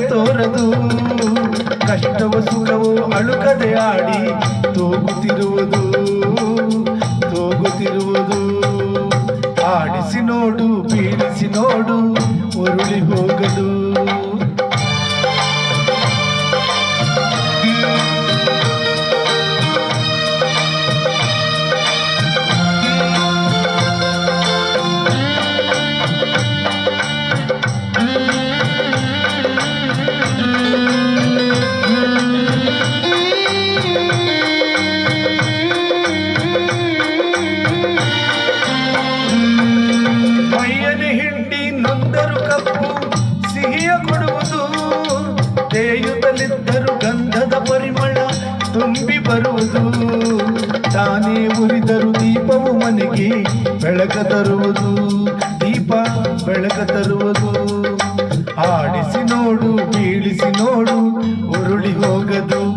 ತೋರದು. ಕಷ್ಟವ ಸುಖವು ಅಳುಕದೆ ಆಡಿ ತೋಗುತ್ತಿರುವುದು ತೋಗುತ್ತಿರುವುದು. ಆಡಿಸಿ ನೋಡು ಬೀಳಿಸಿ ನೋಡು ಉರುಳಿ ಹೋಗದು. ತೇಯುತ್ತಲಿದ್ದರು ಗಂಧದ ಪರಿಮಳ ತುಂಬಿ ಬರುವುದು. ತಾನೇ ಉರಿದರು ದೀಪವು ಮನೆಗೆ ಬೆಳಕ ತರುವುದು. ದೀಪ ಬೆಳಕ ತರುವುದು. ಆಡಿಸಿ ನೋಡು ಬೀಳಿಸಿ ನೋಡು, ಉರುಳಿ ಹೋಗದು.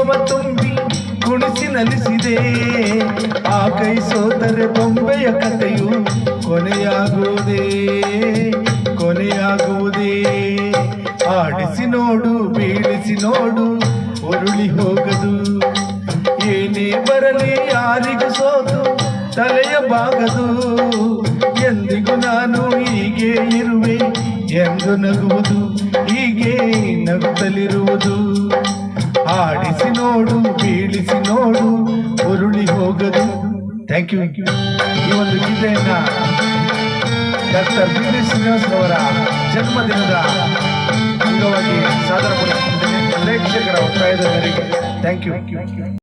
ಜೀವವ ತುಂಬಿ ಕುಣಿಸಿ ನಲಿಸಿದೆ. ಆ ಕೈ ಸೋದರೆ ಬೊಂಬೆಯ ಕಥೆಯು ಕೊನೆಯಾಗುವುದೇ ಕೊನೆಯಾಗುವುದೇ. ಆಡಿಸಿ ನೋಡು, ಬೀಳಿಸಿ ನೋಡು, ಉರುಳಿ ಹೋಗದು. ಏನೇ ಬರಲಿ ಯಾರಿಗೂ ಸೋತು, ತಲೆಯ ಬಾಗದು. ಎಂದಿಗೂ ನಾನು ಹೀಗೆ ಇರುವೆ, ಎಂದು ನಗುವುದು, ಹೀಗೆ ನಗುತ್ತಲಿರುವುದು. ಆಡಿಸಿ ನೋಡು, ಬೀಳಿಸಿ ನೋಡು, ಉರುಳಿ ಹೋಗದು. ಥ್ಯಾಂಕ್ ಯು ಈ ಒಂದು ಗೀತೆಯನ್ನ ಡಾಕ್ಟರ್ ಬಿ ಶ್ರೀನಿವಾಸ್ ಅವರ ಜನ್ಮದಿನದ ಅಂಗವಾಗಿ ಸಾಧನೆ ಪ್ರೇಕ್ಷಕರ ಒತ್ತಾಯದ ಮೇರೆಗೆ. Thank you